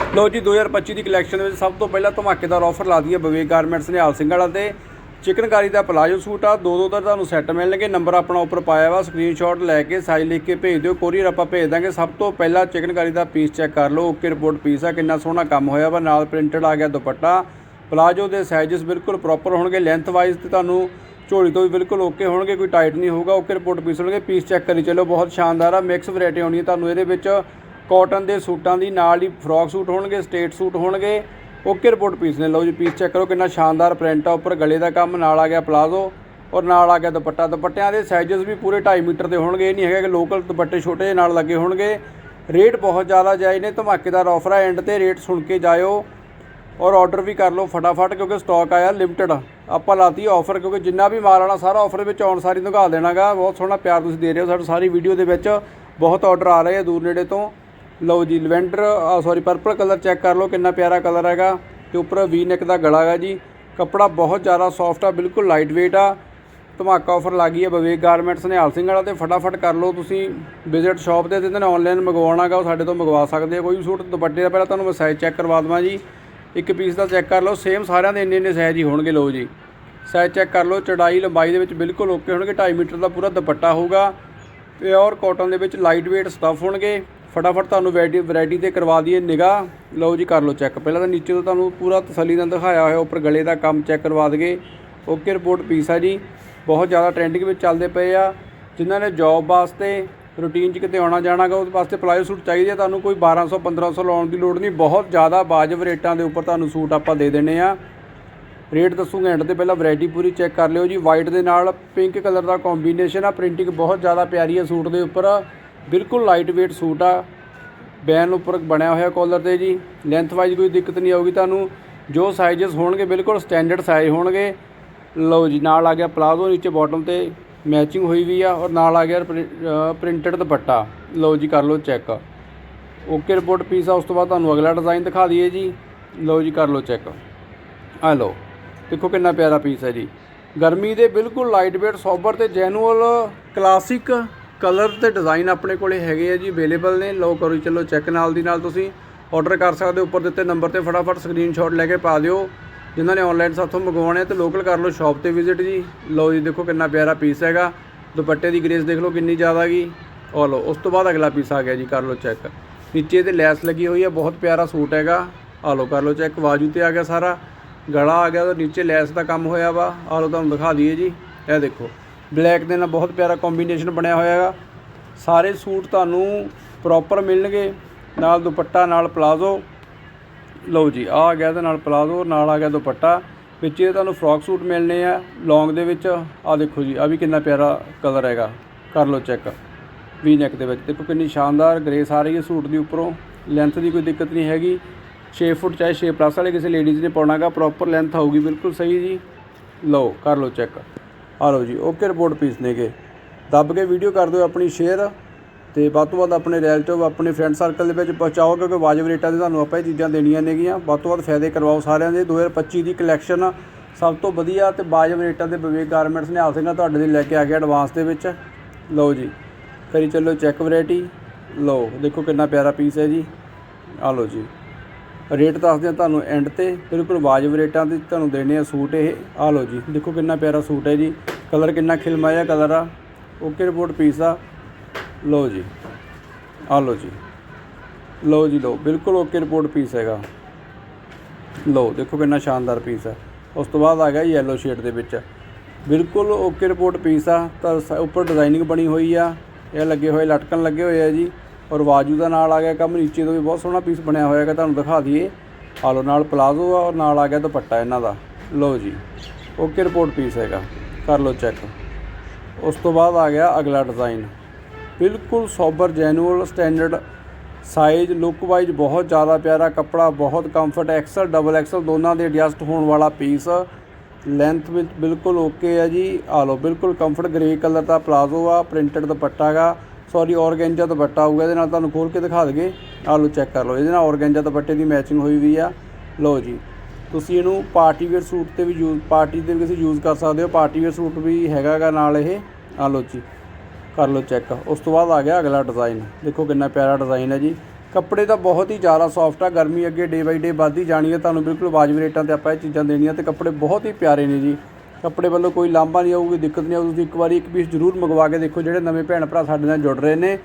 ਲੋ ਜੀ 2025 ਦੀ ਕਲੈਕਸ਼ਨ ਵਿੱਚ ਸਭ ਤੋਂ ਪਹਿਲਾਂ ਧਮਾਕੇਦਾਰ ਆਫਰ ਲਾ ਦਈਏ ਵਿਵੇਕ ਗਾਰਮੈਂਟਸ ਨੇ ਹਾਲ ਸਿੰਘ ਵਾਲਾ। ਤੇ ਚਿਕਨਕਾਰੀ ਦਾ ਪਲਾਜੋ ਸੂਟ ਆ ਦੋ ਦੋ ਦਾ ਤੁਹਾਨੂੰ ਸੈੱਟ ਮਿਲਣਗੇ। ਨੰਬਰ ਆਪਣਾ ਉੱਪਰ ਪਾਇਆ ਵਾ ਸਕਰੀਨਸ਼ਾਟ ਲੈ ਕੇ ਸਾਈਜ਼ ਲਿਖ ਕੇ ਭੇਜ ਦਿਓ। ਕੋਰੀਅਰ ਆਪਾਂ ਭੇਜ ਦਾਂਗੇ। ਸਭ ਤੋਂ ਪਹਿਲਾਂ ਚਿਕਨਕਾਰੀ ਦਾ ਪੀਸ ਚੈੱਕ ਕਰ ਲਓ। ਓਕੇ ਰਿਪੋਰਟ ਪੀਸ ਆ, ਕਿੰਨਾ ਸੋਹਣਾ ਕੰਮ ਹੋਇਆ ਵਾ। ਨਾਲ ਪ੍ਰਿੰਟਡ ਆ ਗਿਆ ਦੁਪੱਟਾ। ਪਲਾਜੋ ਦੇ ਸਾਈਜ਼ਸ ਬਿਲਕੁਲ ਪ੍ਰੋਪਰ ਹੋਣਗੇ। ਲੈਂਥ ਵਾਈਜ਼ ਤੇ ਤੁਹਾਨੂੰ ਝੋਲੀ ਤੋਂ ਵੀ ਬਿਲਕੁਲ ਓਕੇ ਹੋਣਗੇ। ਕੋਈ ਟਾਈਟ ਨਹੀਂ ਹੋਊਗਾ। ਓਕੇ ਰਿਪੋਰਟ ਪੀਸ ਹੋਣਗੇ। ਪੀਸ ਚੈੱਕ ਕਰੀ ਚੱਲੋ। ਬਹੁਤ ਸ਼ਾਨਦਾਰ ਆ। ਮਿਕਸ ਵੈਰਾਈਟੀ ਆਉਣੀ ਹੈ ਤੁਹਾਨੂੰ ਇਹਦੇ ਵਿੱਚ। ਕਾਟਨ ਦੇ ਸੂਟਾਂ ਦੀ ਨਾਲ ਹੀ ਫਰੋਕ ਸੂਟ ਹੋਣਗੇ, ਸਟੇਟ ਸੂਟ ਹੋਣਗੇ। ਓਕੇ ਰਿਪੋਰਟ ਪੀਸ ਨੇ? ਲਓ ਜੀ ਪੀਸ ਚੈੱਕ ਕਰੋ, ਕਿੰਨਾ ਸ਼ਾਨਦਾਰ ਪ੍ਰਿੰਟ ਆ। ਉੱਪਰ ਗਲੇ ਦਾ ਕੰਮ, ਨਾਲ ਆ ਗਿਆ ਪਲਾਜ਼ੋ ਔਰ ਨਾਲ ਆ ਗਿਆ ਦੁਪੱਟਾ। ਦੁਪੱਟਿਆਂ ਦੇ ਸਾਈਜ਼ਸ ਵੀ ਪੂਰੇ 2.5 ਮੀਟਰ ਦੇ ਹੋਣਗੇ। ਇਹ ਨਹੀਂ ਹੈਗਾ ਕਿ ਲੋਕਲ ਦੁਪੱਟੇ ਛੋਟੇ ਜਿਹੇ ਨਾਲ ਲੱਗੇ ਹੋਣਗੇ। ਰੇਟ ਬਹੁਤ ਜ਼ਿਆਦਾ ਜਾਇਜ਼ ਨੇ। ਧਮਾਕੇਦਾਰ ਆਫਰ ਆ ਐਂਡ ਤੇ ਰੇਟ ਸੁਣ ਕੇ ਜਾਇਓ ਔਰ ਆਰਡਰ ਵੀ ਕਰ ਲਓ ਫਟਾਫਟ, ਕਿਉਂਕਿ ਸਟਾਕ ਆਇਆ ਲਿਮਟਿਡ ਆਪਾਂ ਲਾਤੀ ਆਫਰ ਕਿਉਂਕਿ ਜਿੰਨਾ ਵੀ ਮਾਲ ਆਣਾ ਸਾਰਾ ਆਫਰ ਵਿੱਚ ਆਉਣ ਸਾਰੀ ਦਿਖਾ ਦੇਣਾਗਾ। ਬਹੁਤ ਸੋਹਣਾ ਪਿਆਰ ਤੁਸੀਂ ਦੇ ਰਹੇ ਹੋ ਸਾਡੀ ਸਾਰੀ ਵੀਡੀਓ ਦੇ ਵਿੱਚ। ਬਹੁਤ ਆਰਡਰ ਆ ਰਹੇ ਆ ਦੂਰ ਨੇੜੇ ਤੋਂ। ਲਓ ਜੀ, lavender sorry purple colour check ਕਰ ਲਓ, ਕਿੰਨਾ ਪਿਆਰਾ ਕਲਰ ਹੈਗਾ। ਤੇ ਉੱਪਰ ਵੀ ਨੈਕ ਦਾ ਗਲਾ ਹੈਗਾ ਜੀ। ਕੱਪੜਾ ਬਹੁਤ ਜ਼ਿਆਦਾ ਸੌਫਟ ਆ, ਬਿਲਕੁਲ ਲਾਈਟ weight ਆ। ਧਮਾਕਾ ਆਫਰ ਲੱਗੀ ਹੈ ਵਿਵੇਕ ਗਾਰਮੈਂਟਸ ਨੇ ਹਾਲ ਸਿੰਘ ਵਾਲਾ ਤੇ ਫਟਾਫਟ ਕਰ ਲਓ ਤੁਸੀਂ। ਵਿਜ਼ਿਟ ਸ਼ਾਪ ਤੇ ਜਿੰਨਾਂ ਨੇ ਆਨਲਾਈਨ ਮੰਗਵਾਉਣਾਗਾ ਉਹ ਸਾਡੇ ਤੋਂ ਮੰਗਵਾ ਸਕਦੇ ਆ। ਕੋਈ ਵੀ ਸੂਟ, ਦੁਪੱਟੇ ਦਾ ਪਹਿਲਾਂ ਤੁਹਾਨੂੰ ਮੈਂ ਸਾਈਜ਼ ਚੈੱਕ ਕਰਵਾ ਦਵਾਂ ਜੀ। ਇੱਕ ਪੀਸ ਦਾ ਚੈੱਕ ਕਰ ਲਓ ਸੇਮ ਸਾਰਿਆਂ ਦੇ ਇੰਨੇ ਇੰਨੇ ਸਾਈਜ਼ ਹੀ ਹੋਣਗੇ, ਲਓ ਜੀ। ਸਾਈਜ਼ ਚੈੱਕ ਕਰ ਲਓ, ਚੜਾਈ, ਲੰਬਾਈ ਦੇ ਵਿੱਚ ਬਿਲਕੁਲ ਓਕੇ ਹੋਣਗੇ। 2.5 ਮੀਟਰ ਦਾ ਪੂਰਾ ਦੁਪੱਟਾ ਹੋਊਗਾ। ਪਿਓਰ ਕਾਟਨ ਦੇ ਵਿੱਚ ਲਾਈਟ weight ਸਟੱਫ ਹੋਣਗੇ। ਫਟਾਫਟ ਤੁਹਾਨੂੰ ਵੈਰਾਈਟੀ ਵੈਰਾਈਟੀ ਤੇ ਕਰਵਾ ਦਈਏ ਨਿਗਾ ਲਓ ਜੀ, ਕਰ ਲਓ ਚੈੱਕ। ਪਹਿਲਾਂ ਤਾਂ ਨੀਚੇ ਤੋਂ ਤੁਹਾਨੂੰ ਪੂਰਾ ਤਸੱਲੀ ਨਾਲ ਦਿਖਾਇਆ ਹੋਇਆ, ਉੱਪਰ ਗਲੇ ਦਾ ਕੰਮ ਚੈੱਕ ਕਰਵਾ ਦਗੇ ਓਕੇ, ਰਿਪੋਰਟ ਪੀਸ ਆ ਜੀ। ਬਹੁਤ ਜ਼ਿਆਦਾ ਟ੍ਰੈਂਡਿੰਗ ਵਿੱਚ ਚੱਲਦੇ ਪਏ ਆ। ਜਿਨ੍ਹਾਂ ਨੇ ਜੌਬ ਵਾਸਤੇ ਰੂਟੀਨ 'ਚ ਕਿਤੇ ਆਉਣਾ ਜਾਣਾਗਾ ਉਹਦੇ ਵਾਸਤੇ ਪਲਾਜੋ ਸੂਟ ਚਾਹੀਦੇ ਆ। ਤੁਹਾਨੂੰ ਕੋਈ 1200 1500 ਲਾਉਣ ਦੀ ਲੋੜ ਨਹੀਂ। ਬਹੁਤ ਜ਼ਿਆਦਾ ਵਾਜਬ ਰੇਟਾਂ ਦੇ ਉੱਪਰ ਤੁਹਾਨੂੰ ਸੂਟ ਆਪਾਂ ਦੇ ਦੇਣੇ ਆ। ਰੇਟ ਦੱਸੂਗਾ ਐਂਡ ਤੇ। ਪਹਿਲਾਂ ਵੈਰਾਈਟੀ ਪੂਰੀ ਚੈੱਕ ਕਰ ਲਿਓ ਜੀ। ਵਾਈਟ ਦੇ ਨਾਲ ਪਿੰਕ ਕਲਰ ਦਾ ਕੰਬੀਨੇਸ਼ਨ ਆ। ਪ੍ਰਿੰਟਿੰਗ ਬਹੁਤ ਜ਼ਿਆਦਾ ਪਿਆਰੀ ਹੈ ਸੂਟ ਦੇ ਉੱਪਰ। ਬਿਲਕੁਲ ਲਾਈਟ weight ਸੂਟ ਆ। ਬੈਨ ਉੱਪਰ ਬਣਿਆ ਹੋਇਆ ਕਾਲਰ ਤੇ ਜੀ। ਲੈਂਥ ਵਾਈਜ਼ ਕੋਈ ਦਿੱਕਤ ਨਹੀਂ ਆਊਗੀ ਤੁਹਾਨੂੰ। ਜੋ ਸਾਈਜ਼ਸ ਹੋਣਗੇ ਬਿਲਕੁਲ ਸਟੈਂਡਰਡ ਸਾਈਜ਼ ਹੋਣਗੇ। ਲਓ ਜੀ, ਨਾਲ ਆ ਗਿਆ ਪਲਾਜ਼ੋ ਨੀਚੇ ਬਾਟਮ ਤੇ। ਮੈਚਿੰਗ ਹੋਈ ਵੀ ਆ ਔਰ ਨਾਲ ਆ ਗਿਆ ਪ੍ਰਿੰਟਡ ਦੁਪੱਟਾ। ਲਓ ਜੀ, ਕਰ ਲਓ ਚੈੱਕ ਓਕੇ ਰਿਪੋਰਟ ਪੀਸ ਆ, ਉਸ ਤੋਂ ਬਾਅਦ ਤੁਹਾਨੂੰ ਅਗਲਾ ਡਿਜ਼ਾਈਨ ਦਿਖਾ ਦਈਏ ਜੀ। ਲਓ ਜੀ, ਕਰ ਲਓ ਚੈੱਕ ਆ ਲਓ, ਦੇਖੋ ਕਿੰਨਾ ਪਿਆਰਾ ਪੀਸ ਹੈ ਜੀ। ਗਰਮੀ ਦੇ ਬਿਲਕੁਲ ਲਾਈਟ weight ਸੋਬਰ ਤੇ ਜੈਨੂਅਲ ਕਲਾਸਿਕ ਕਲਰ ਤੇ ਡਿਜ਼ਾਈਨ ਆਪਣੇ ਕੋਲੇ ਹੈਗੇ ਆ ਜੀ ਅਵੇਲੇਬਲ ਨੇ। ਲਓ ਕਰੋ ਜੀ, ਚਲੋ ਚੈੱਕ ਨਾਲ ਦੀ ਨਾਲ ਤੁਸੀਂ ਆਰਡਰ ਕਰ ਸਕਦੇ ਹੋ। ਉੱਪਰ ਦਿੱਤੇ ਨੰਬਰ ਤੇ ਫਟਾਫਟ ਸਕਰੀਨਸ਼ਾਟ ਲੈ ਕੇ ਪਾ ਦਿਓ। ਜਿਨ੍ਹਾਂ ਨੇ ਆਨਲਾਈਨ ਸਾਥੋਂ ਮੰਗਵਾਉਣੇ ਤੇ ਲੋਕਲ ਕਰ ਲਓ ਸ਼ਾਪ ਤੇ ਵਿਜ਼ਿਟ ਜੀ। ਲਓ ਜੀ ਦੇਖੋ ਕਿੰਨਾ ਪਿਆਰਾ ਪੀਸ ਹੈਗਾ। ਦੁਪੱਟੇ ਦੀ ਗ੍ਰੇਸ ਦੇਖ ਲਓ ਕਿੰਨੀ ਜ਼ਿਆਦਾ ਗਈ ਉਹ ਲਓ ਉਸ ਤੋਂ ਬਾਅਦ ਅਗਲਾ ਪੀਸ ਆ ਗਿਆ ਜੀ ਕਰ ਲਓ ਚੈੱਕ ਨੀਚੇ ਤੇ ਲੈਸ ਲੱਗੀ ਹੋਈ ਹੈ ਬਹੁਤ ਪਿਆਰਾ ਸੂਟ ਹੈਗਾ। ਆ ਲਓ ਕਰ ਲਓ ਚੈੱਕ ਬਾਜੂ ਤੇ ਆ ਗਿਆ ਸਾਰਾ। ਗਲਾ ਆ ਗਿਆ ਤੇ ਨੀਚੇ ਲੈਸ ਦਾ ਕੰਮ ਹੋਇਆ ਵਾ। ਆ ਲਓ ਤੁਹਾਨੂੰ ਦਿਖਾ ਦਈਏ ਜੀ। ਇਹ ਦੇਖੋ। ਬਲੈਕ ਦੇ ਨਾਲ ਬਹੁਤ ਪਿਆਰਾ ਕੰਬੀਨੇਸ਼ਨ ਬਣਿਆ ਹੋਇਆ ਹੈਗਾ। ਸਾਰੇ ਸੂਟ ਤੁਹਾਨੂੰ ਪ੍ਰੋਪਰ ਮਿਲਣਗੇ। ਨਾਲ ਦੁਪੱਟਾ, ਨਾਲ ਪਲਾਜ਼ੋ ਲਓ ਜੀ ਆ ਗਿਆ ਤੇ ਨਾਲ ਪਲਾਜ਼ੋ ਨਾਲ ਆ ਗਿਆ ਦੁਪੱਟਾ। ਵਿੱਚ ਇਹ ਤੁਹਾਨੂੰ ਫਰੋਕ ਸੂਟ ਮਿਲਨੇ ਆ ਲੌਂਗ ਦੇ ਵਿੱਚ। ਆ ਦੇਖੋ ਜੀ ਆ ਵੀ ਕਿੰਨਾ ਪਿਆਰਾ ਕਲਰ ਹੈਗਾ। ਕਰ ਲਓ ਚੈੱਕ ਵੀ ਨੈਕ ਦੇ ਵਿੱਚ। ਦੇਖੋ ਕਿੰਨੀ ਸ਼ਾਨਦਾਰ ਗ੍ਰੇਸ ਆ ਰਹੀ ਹੈ ਸੂਟ ਦੀ ਉੱਪਰੋਂ। ਲੈਂਥ ਦੀ ਕੋਈ ਦਿੱਕਤ ਨਹੀਂ ਹੈਗੀ। 6 ਫੁੱਟ ਚਾਹੇ 6 ਪਲੱਸ ਵਾਲੇ ਕਿਸੇ ਲੇਡੀਜ਼ ਨੇ ਪਾਉਣਾਗਾ ਪ੍ਰੋਪਰ ਲੈਂਥ ਆਊਗੀ, ਬਿਲਕੁਲ ਸਹੀ ਜੀ। ਲਓ, ਕਰ ਲਓ ਚੈੱਕ ਆ ਲਓ ਜੀ ਓਕੇ ਰਿਪੋਰਟ ਪੀਸ ਨੇਗੇ। ਦੱਬ ਕੇ ਵੀਡੀਓ ਕਰ ਦਿਓ ਆਪਣੀ ਸ਼ੇਅਰ ਤੇ ਵੱਧ ਤੋਂ ਵੱਧ ਆਪਣੇ ਰਿਲੇਟਿਵ ਆਪਣੇ ਫਰੈਂਡ ਸਰਕਲ ਦੇ ਵਿੱਚ ਪਹੁੰਚਾਓ ਕਿਉਂਕਿ ਵਾਜਬ ਰੇਟਾਂ 'ਤੇ ਤੁਹਾਨੂੰ ਆਪਾਂ ਇਹ ਚੀਜ਼ਾਂ ਦੇਣੀਆਂ ਨੇਗੀਆਂ। ਵੱਧ ਤੋਂ ਵੱਧ ਫਾਇਦੇ ਕਰਵਾਓ ਸਾਰਿਆਂ ਦੇ। 2025 ਦੀ ਕਲੈਕਸ਼ਨ ਸਭ ਤੋਂ ਵਧੀਆ ਤੇ ਵਾਜਬ ਰੇਟਾਂ ਦੇ ਵਿਵੇਕ ਗਾਰਮੈਂਟਸ ਨੇ ਹਾਲ ਸਿੰਘਾਂ ਤੁਹਾਡੇ ਲਈ ਲੈ ਕੇ ਆ ਗਿਆ ਐਡਵਾਂਸ ਦੇ ਵਿੱਚ। ਲਓ ਜੀ, ਕਰੀ ਚੱਲੋ ਚੈੱਕ ਵੈਰਾਈਟੀ ਲਓ, ਦੇਖੋ ਕਿੰਨਾ ਪਿਆਰਾ ਪੀਸ ਹੈ ਜੀ। ਆ ਲਓ ਜੀ। ਰੇਟ ਦੱਸਦੇ ਆ ਤੁਹਾਨੂੰ ਐਂਡ ਤੇ, ਬਿਲਕੁਲ ਵਾਜਬ ਰੇਟਾਂ ਤੇ ਤੁਹਾਨੂੰ ਦੇਣੇ ਆ ਸੂਟ ਇਹ। ਆ ਲਓ ਜੀ, ਦੇਖੋ ਕਿੰਨਾ ਪਿਆਰਾ ਸੂਟ ਹੈ ਜੀ। ਕਲਰ ਕਿੰਨਾ ਖਿਲਮਾਇਆ ਕਲਰ ਆ। ਓਕੇ ਰਿਪੋਰਟ ਪੀਸ ਆ। ਲਓ ਜੀ ਆ ਲਓ ਜੀ। ਲਓ ਜੀ, ਲਓ, ਬਿਲਕੁਲ ਓਕੇ ਰਿਪੋਰਟ ਪੀਸ ਹੈਗਾ। ਲਓ, ਦੇਖੋ ਕਿੰਨਾ ਸ਼ਾਨਦਾਰ ਪੀਸ ਹੈ ਉਸ ਤੋਂ ਬਾਅਦ ਆ ਗਿਆ ਯੈਲੋ ਸ਼ੇਡ ਦੇ ਵਿੱਚ। ਬਿਲਕੁਲ ਓਕੇ ਰਿਪੋਰਟ ਪੀਸ ਆ। ਤਾਂ ਉੱਪਰ ਡਿਜ਼ਾਈਨਿੰਗ ਬਣੀ ਹੋਈ ਆ। ਇਹ ਲੱਗੇ ਹੋਏ, ਲਟਕਣ ਲੱਗੇ ਹੋਏ ਆ ਜੀ। ਔਰ ਬਾਜੂ ਦਾ ਨਾਲ ਆ ਗਿਆ ਕੰਮ, ਨੀਚੇ ਤੋਂ ਵੀ ਬਹੁਤ ਸੋਹਣਾ ਪੀਸ ਬਣਿਆ ਹੋਇਆ ਹੈਗਾ, ਤੁਹਾਨੂੰ ਦਿਖਾ ਦਈਏ। ਆ ਲਓ, ਨਾਲ ਪਲਾਜ਼ੋ ਆ ਔਰ ਨਾਲ ਆ ਗਿਆ ਦੁਪੱਟਾ ਇਹਨਾਂ ਦਾ। ਲਓ ਜੀ ਓਕੇ ਰਿਪੋਰਟ ਪੀਸ ਹੈਗਾ, ਕਰ ਲਓ ਚੈੱਕ ਉਸ ਤੋਂ ਬਾਅਦ ਆ ਗਿਆ ਅਗਲਾ ਡਿਜ਼ਾਈਨ ਬਿਲਕੁਲ sober genuine standard size look wise ਬਹੁਤ ਜ਼ਿਆਦਾ ਪਿਆਰਾ ਕੱਪੜਾ, ਬਹੁਤ ਕੰਫਰਟ ਐਕਸਲ ਡਬਲ ਐਕਸਲ ਦੋਨਾਂ ਦੇ ਐਡਜਸਟ ਹੋਣ ਵਾਲਾ ਪੀਸ ਲੈਂਥ ਵਿੱਚ ਬਿਲਕੁਲ ਓਕੇ ਹੈ ਜੀ। ਆ ਲਓ, ਬਿਲਕੁਲ ਕੰਫਰਟ ਗ੍ਰੇ ਕਲਰ ਦਾ ਪਲਾਜ਼ੋ ਆ ਪ੍ਰਿੰਟਡ ਦੁਪੱਟਾ ਹੈਗਾ। ਸੌਰੀ, ਔਰਗੈਂਜਾ ਦੁਪੱਟਾ ਆਊਗਾ, ਇਹਦੇ ਨਾਲ ਤੁਹਾਨੂੰ ਖੋਲ ਕੇ ਦਿਖਾ ਦਈਏ। ਆ ਲਓ ਚੈੱਕ ਕਰ ਲਓ। ਇਹਦੇ ਨਾਲ ਔਰਗੈਂਜਾ ਦੁਪੱਟੇ ਦੀ ਮੈਚਿੰਗ ਹੋਈ ਵੀ ਆ। ਲਓ ਜੀ, ਤੁਸੀਂ ਇਹਨੂੰ ਪਾਰਟੀ ਵੇਅਰ ਸੂਟ ਤੇ ਵੀ ਯੂਜ਼ ਪਾਰਟੀ ਤੇ ਵੀ ਤੁਸੀਂ ਯੂਜ਼ ਕਰ ਸਕਦੇ ਹੋ। ਪਾਰਟੀ ਵੇਅਰ ਸੂਟ ਵੀ ਹੈਗਾਗਾ ਨਾਲ ਇਹ। ਆ ਲਓ ਜੀ, ਕਰ ਲਓ ਚੈੱਕ ਉਸ ਤੋਂ ਬਾਅਦ ਆ ਗਿਆ ਅਗਲਾ ਡਿਜ਼ਾਈਨ ਦੇਖੋ ਕਿੰਨਾ ਪਿਆਰਾ ਡਿਜ਼ਾਈਨ ਹੈ ਜੀ। ਕੱਪੜੇ ਤਾਂ ਬਹੁਤ ਹੀ ਜ਼ਿਆਦਾ ਸੌਫਟ ਆ। ਗਰਮੀ ਅੱਗੇ ਡੇ ਬਾਈ ਡੇ ਵੱਧਦੀ ਜਾਣੀ ਹੈ। ਤੁਹਾਨੂੰ ਬਿਲਕੁਲ ਵਾਜਬ ਰੇਟਾਂ ਤੇ ਆਪਾਂ ਇਹ ਚੀਜ਼ਾਂ ਦੇਣੀਆਂ ਤੇ ਕੱਪੜੇ ਬਹੁਤ ਹੀ ਪਿਆਰੇ ਨੇ ਜੀ। ਕੱਪੜੇ ਵੱਲੋਂ ਕੋਈ ਲਾਂਭਾ ਨਹੀਂ ਆਊਗੀ ਦਿੱਕਤ ਨਹੀਂ ਆਊਗੀ ਤੁਸੀਂ ਇੱਕ ਵਾਰੀ ਇੱਕ ਪੀਸ ਜ਼ਰੂਰ ਮੰਗਵਾ ਕੇ ਦੇਖੋ, ਜਿਹੜੇ ਨਵੇਂ ਭੈਣ ਭਰਾ ਸਾਡੇ ਨਾਲ ਜੁੜ ਰਹੇ ਨੇ।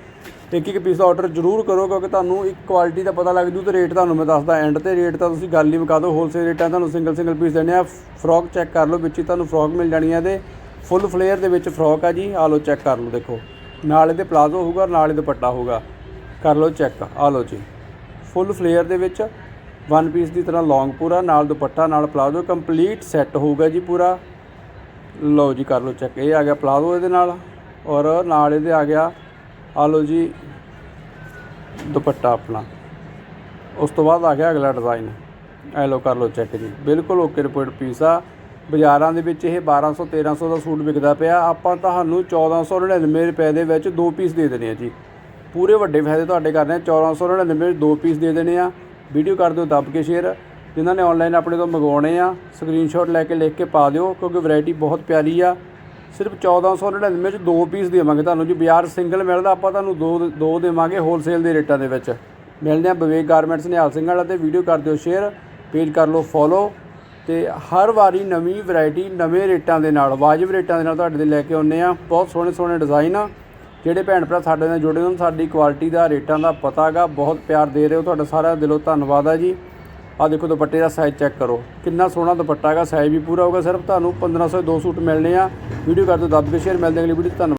ਇੱਕ ਇੱਕ ਪੀਸ ਦਾ ਆਰਡਰ ਜ਼ਰੂਰ ਕਰੋ, ਕਿਉਂਕਿ ਤੁਹਾਨੂੰ ਇੱਕ ਕੁਆਲਿਟੀ ਦਾ ਪਤਾ ਲੱਗ ਜੂ ਤੇ ਰੇਟ ਤੁਹਾਨੂੰ ਮੈਂ ਦੱਸਦਾ। ਐਂਡ ਤੇ ਰੇਟ ਤਾਂ ਤੁਸੀਂ ਗੱਲ ਹੀ ਮੁਕਾ ਦਿਓ ਹੋਲਸੇਲ ਰੇਟਾਂ ਤੁਹਾਨੂੰ ਸਿੰਗਲ ਸਿੰਗਲ ਪੀਸ ਦੇਣੇ ਆ। ਫਰੋਕ ਚੈੱਕ ਕਰ ਲਓ, ਵਿੱਚ ਹੀ ਤੁਹਾਨੂੰ ਫਰੋਕ ਮਿਲ ਜਾਣੀ ਆ ਤੇ ਫੁੱਲ ਫਲੇਅਰ ਦੇ ਵਿੱਚ ਫਰੋਕ ਆ ਜੀ, ਆ ਲਓ ਚੈੱਕ ਕਰ ਲਓ, ਦੇਖੋ। ਨਾਲ ਇਹਦੇ ਪਲਾਜ਼ੋ ਹੋਊਗਾ, ਨਾਲ ਇਹਦੇ ਦੁਪੱਟਾ ਹੋਊਗਾ। ਕਰ ਲਓ ਚੈੱਕ ਆ ਲਓ ਜੀ। ਫੁੱਲ ਫਲੇਅਰ ਦੇ ਵਿੱਚ ਵਨ ਪੀਸ ਦੀ ਤਰ੍ਹਾਂ ਲੌਂਗ ਪੂਰਾ, ਨਾਲ ਦੁਪੱਟਾ, ਨਾਲ ਪਲਾਜ਼ੋ ਕੰਪਲੀਟ ਸੈੱਟ ਹੋਊਗਾ ਜੀ ਪੂਰਾ। ਲਓ ਜੀ, ਕਰ ਲਓ ਚੈੱਕ ਇਹ ਆ ਗਿਆ ਪਲਾਜ਼ੋ ਇਹਦੇ ਨਾਲ, ਔਰ ਨਾਲ ਇਹਦੇ ਆ ਗਿਆ, ਆ ਲਓ ਜੀ, ਦੁਪੱਟਾ ਆਪਣਾ। ਉਸ ਤੋਂ ਬਾਅਦ ਆ ਗਿਆ ਅਗਲਾ ਡਿਜ਼ਾਈਨ ਐ ਲਓ, ਕਰ ਲਓ ਚੈੱਕ ਜੀ। ਬਿਲਕੁਲ ਓਕੇ ਰਿਪੋਰਟ ਪੀਸ ਆ। ਬਾਜ਼ਾਰਾਂ ਦੇ ਵਿੱਚ ਇਹ 1200 1300 ਦਾ ਸੂਟ ਵਿਕਦਾ ਪਿਆ। ਆਪਾਂ ਤੁਹਾਨੂੰ 1499 ਰੁਪਏ ਦੇ ਵਿੱਚ ਦੋ ਪੀਸ ਦੇ ਦੇਣੇ ਆ ਜੀ। ਪੂਰੇ ਵੱਡੇ ਫਾਇਦੇ ਤੁਹਾਡੇ ਕਰਨੇ ਆ। 1499 ਵਿੱਚ ਦੋ ਪੀਸ ਦੇ ਦੇਣੇ ਆ। ਵੀਡੀਓ ਕਰ ਦਿਓ, ਦੱਬ ਕੇ ਸ਼ੇਅਰ ਜਿਨ੍ਹਾਂ ਨੇ ਆਨਲਾਈਨ ਆਪਣੇ ਤੋਂ ਮੰਗਵਾਉਣੇ ਆ ਸਕਰੀਨਸ਼ਾਟ ਲੈ ਕੇ ਲਿਖ ਕੇ ਪਾ ਦਿਓ, ਕਿਉਂਕਿ ਵੈਰਾਈਟੀ ਬਹੁਤ ਪਿਆਰੀ ਆ। ਸਿਰਫ 1499 'ਚ ਦੋ ਪੀਸ ਦੇਵਾਂਗੇ ਤੁਹਾਨੂੰ ਜੀ। ਬਾਜ਼ਾਰ ਸਿੰਗਲ ਮਿਲਦਾ, ਆਪਾਂ ਤੁਹਾਨੂੰ ਦੋ ਦੋ ਦੇਵਾਂਗੇ ਹੋਲਸੇਲ ਦੇ ਰੇਟਾਂ ਦੇ ਵਿੱਚ। ਮਿਲਦੇ ਆ ਵਿਵੇਕ ਗਾਰਮੈਂਟਸ ਨਿਹਾਲ ਸਿੰਘ ਵਾਲਾ ਤੇ ਵੀਡੀਓ ਕਰ ਦਿਓ ਸ਼ੇਅਰ ਪੇਜ ਕਰ ਲਓ ਫੋਲੋ ਤੇ ਹਰ ਵਾਰੀ ਨਵੀਂ ਵੈਰਾਈਟੀ ਨਵੇਂ ਰੇਟਾਂ ਦੇ ਨਾਲ, ਵਾਜਬ ਰੇਟਾਂ ਦੇ ਨਾਲ ਤੁਹਾਡੇ ਲਈ ਲੈ ਕੇ ਆਉਂਦੇ ਆ। ਬਹੁਤ ਸੋਹਣੇ ਸੋਹਣੇ ਡਿਜ਼ਾਈਨ ਆ। ਜਿਹੜੇ ਭੈਣ ਭਰਾ ਸਾਡੇ ਨਾਲ ਜੁੜੇ ਹੋਣ, ਸਾਡੀ ਕੁਆਲਿਟੀ ਦਾ, ਰੇਟਾਂ ਦਾ ਪਤਾ ਗਾ ਬਹੁਤ ਪਿਆਰ ਦੇ ਰਹੇ ਹੋ, ਤੁਹਾਡਾ ਸਾਰਾ ਦਿਲੋਂ ਧੰਨਵਾਦ ਆ ਜੀ। ਆ ਦੇਖੋ ਦੁਪੱਟੇ ਦਾ ਸਾਈਜ਼ ਚੈੱਕ ਕਰੋ। ਕਿੰਨਾ ਸੋਹਣਾ ਦੁਪੱਟਾ ਹੈਗਾ ਸਾਈਜ਼ ਵੀ ਪੂਰਾ ਹੋਊਗਾ ਸਿਰਫ। ਤੁਹਾਨੂੰ 1500 ਦੇ ਦੋ ਸੂਟ ਮਿਲਣੇ ਆ। ਵੀਡੀਓ ਕਰ ਦਿਓ, ਦੱਬ ਕੇ ਸ਼ੇਅਰ ਮਿਲਦੇ ਅਗਲੀ ਵੀਡੀਓ 'ਚ। ਧੰਨਵਾਦ।